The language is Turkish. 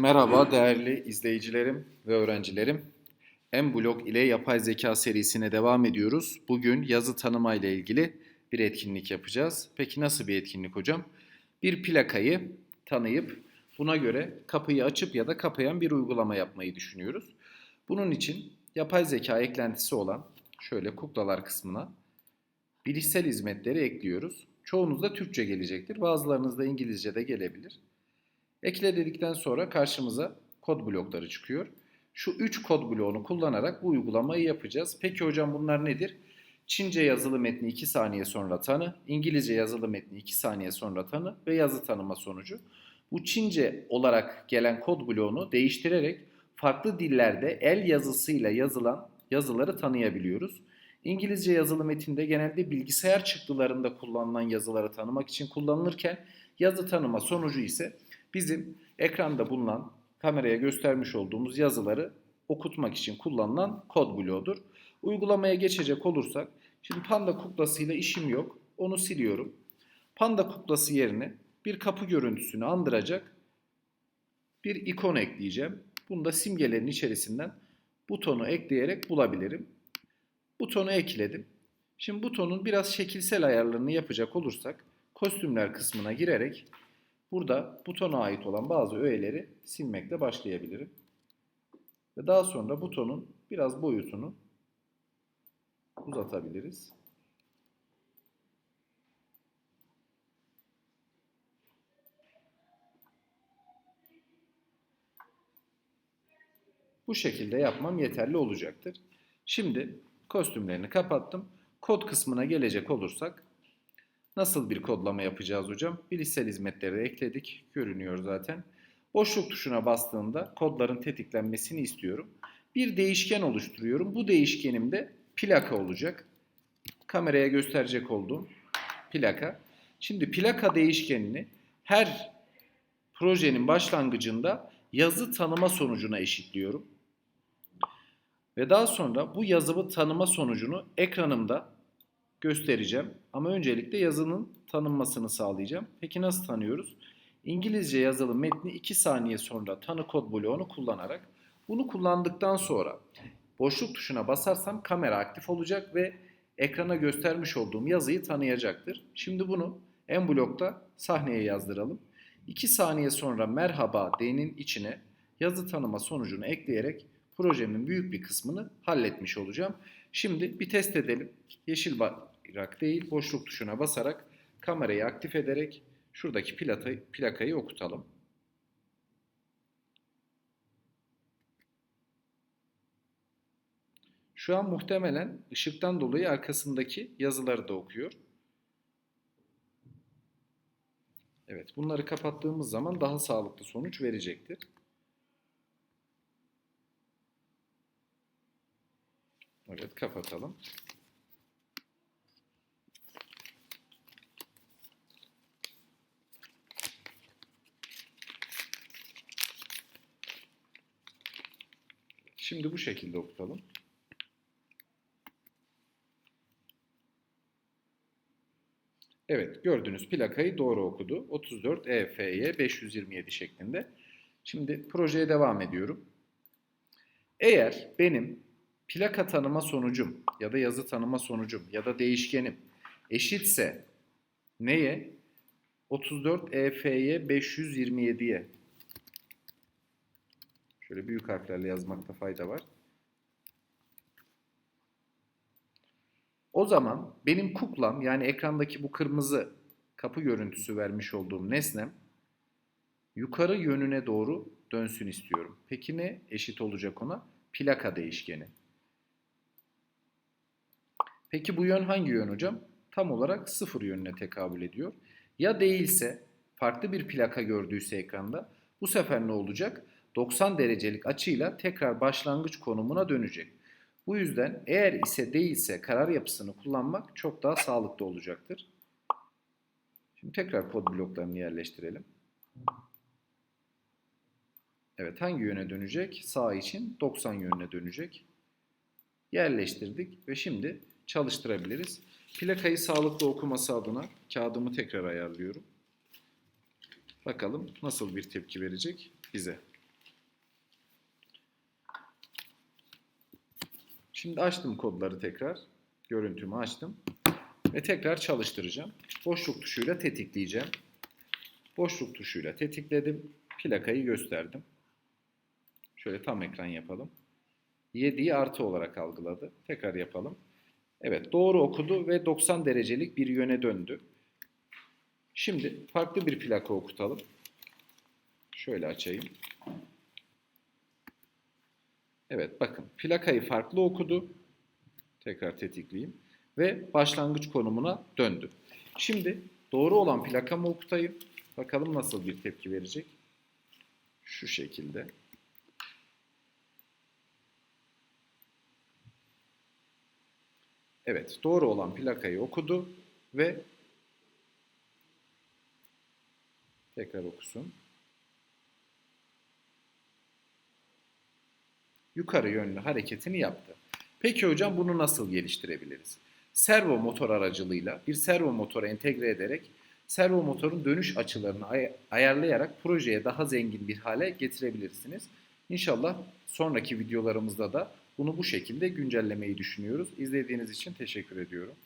Merhaba değerli izleyicilerim ve öğrencilerim. M-Blog ile yapay zeka serisine devam ediyoruz. Bugün yazı tanıma ile ilgili bir etkinlik yapacağız. Peki nasıl bir etkinlik hocam? Bir plakayı tanıyıp buna göre kapıyı açıp ya da kapayan bir uygulama yapmayı düşünüyoruz. Bunun için yapay zeka eklentisi olan şöyle kuklalar kısmına bilişsel hizmetleri ekliyoruz. Çoğunuzda Türkçe gelecektir. Bazılarınızda İngilizce de gelebilir. Ekle dedikten sonra karşımıza kod blokları çıkıyor. Şu 3 kod bloğunu kullanarak bu uygulamayı yapacağız. Peki hocam bunlar nedir? Çince yazılı metni 2 saniye sonra tanı, İngilizce yazılı metni 2 saniye sonra tanı ve yazı tanıma sonucu. Bu Çince olarak gelen kod bloğunu değiştirerek farklı dillerde el yazısıyla yazılan yazıları tanıyabiliyoruz. İngilizce yazılı metinde genelde bilgisayar çıktılarında kullanılan yazıları tanımak için kullanılırken yazı tanıma sonucu ise bizim ekranda bulunan kameraya göstermiş olduğumuz yazıları okutmak için kullanılan kod bloğudur. Uygulamaya geçecek olursak, şimdi panda kuklasıyla işim yok. Onu siliyorum. Panda kuklası yerine bir kapı görüntüsünü andıracak bir ikon ekleyeceğim. Bunu da simgelerin içerisinden butonu ekleyerek bulabilirim. Butonu ekledim. Şimdi butonun biraz şekilsel ayarlarını yapacak olursak kostümler kısmına girerek burada butona ait olan bazı öğeleri silmekle başlayabilirim. Ve daha sonra butonun biraz boyutunu uzatabiliriz. Bu şekilde yapmam yeterli olacaktır. Şimdi kostümlerini kapattım. Kod kısmına gelecek olursak nasıl bir kodlama yapacağız hocam? Bilişsel hizmetleri ekledik. Görünüyor zaten. Boşluk tuşuna bastığımda kodların tetiklenmesini istiyorum. Bir değişken oluşturuyorum. Bu değişkenimde plaka olacak. Kameraya gösterecek olduğum plaka. Şimdi plaka değişkenini her projenin başlangıcında yazı tanıma sonucuna eşitliyorum. Ve daha sonra bu yazımı tanıma sonucunu ekranımda göstereceğim. Ama öncelikle yazının tanınmasını sağlayacağım. Peki nasıl tanıyoruz? İngilizce yazılı metni 2 saniye sonra tanı kod bloğunu kullanarak bunu kullandıktan sonra boşluk tuşuna basarsam kamera aktif olacak ve ekrana göstermiş olduğum yazıyı tanıyacaktır. Şimdi bunu en blokta sahneye yazdıralım. 2 saniye sonra merhaba D'nin içine yazı tanıma sonucunu ekleyerek projemin büyük bir kısmını halletmiş olacağım. Şimdi bir test edelim. Yeşil bayrak değil boşluk tuşuna basarak kamerayı aktif ederek şuradaki plakayı, plakayı okutalım. Şu an muhtemelen ışıktan dolayı arkasındaki yazıları da okuyor. Evet bunları kapattığımız zaman daha sağlıklı sonuç verecektir. Evet kapatalım. Şimdi bu şekilde okutalım. Evet gördüğünüz plakayı doğru okudu. 34 EFY 527 şeklinde. Şimdi projeye devam ediyorum. Eğer benim plaka tanıma sonucum ya da yazı tanıma sonucum ya da değişkenim eşitse neye? 34 EFY 527'ye. Şöyle büyük harflerle yazmakta fayda var. O zaman benim kuklam yani ekrandaki bu kırmızı kapı görüntüsü vermiş olduğum nesnem yukarı yönüne doğru dönsün istiyorum. Peki ne eşit olacak ona? Plaka değişkeni. Peki bu yön hangi yön hocam? Tam olarak sıfır yönüne tekabül ediyor. Ya değilse farklı bir plaka gördüyse ekranda bu sefer ne olacak? 90 derecelik açıyla tekrar başlangıç konumuna dönecek. Bu yüzden eğer ise değilse karar yapısını kullanmak çok daha sağlıklı olacaktır. Şimdi tekrar kod bloklarını yerleştirelim. Evet hangi yöne dönecek? Sağ için 90 yönüne dönecek. Yerleştirdik ve şimdi çalıştırabiliriz. Plakayı sağlıklı okuması adına kağıdımı tekrar ayarlıyorum. Bakalım nasıl bir tepki verecek bize. Şimdi açtım kodları tekrar. Görüntümü açtım. Ve tekrar çalıştıracağım. Boşluk tuşuyla tetikleyeceğim. Boşluk tuşuyla tetikledim. Plakayı gösterdim. Şöyle tam ekran yapalım. 7'yi artı olarak algıladı. Tekrar yapalım. Evet doğru okudu ve 90 derecelik bir yöne döndü. Şimdi farklı bir plaka okutalım. Şöyle açayım. Evet bakın plakayı farklı okudu. Tekrar tetikleyeyim. Ve başlangıç konumuna döndü. Şimdi doğru olan plakamı okutayım. Bakalım nasıl bir tepki verecek. Şu şekilde. Evet doğru olan plakayı okudu ve tekrar okusun. yukarı yönlü hareketini yaptı. Peki hocam bunu nasıl geliştirebiliriz? Servo motor aracılığıyla bir servo motora entegre ederek servo motorun dönüş açılarını ay- ayarlayarak projeye daha zengin bir hale getirebilirsiniz. İnşallah sonraki videolarımızda da bunu bu şekilde güncellemeyi düşünüyoruz. İzlediğiniz için teşekkür ediyorum.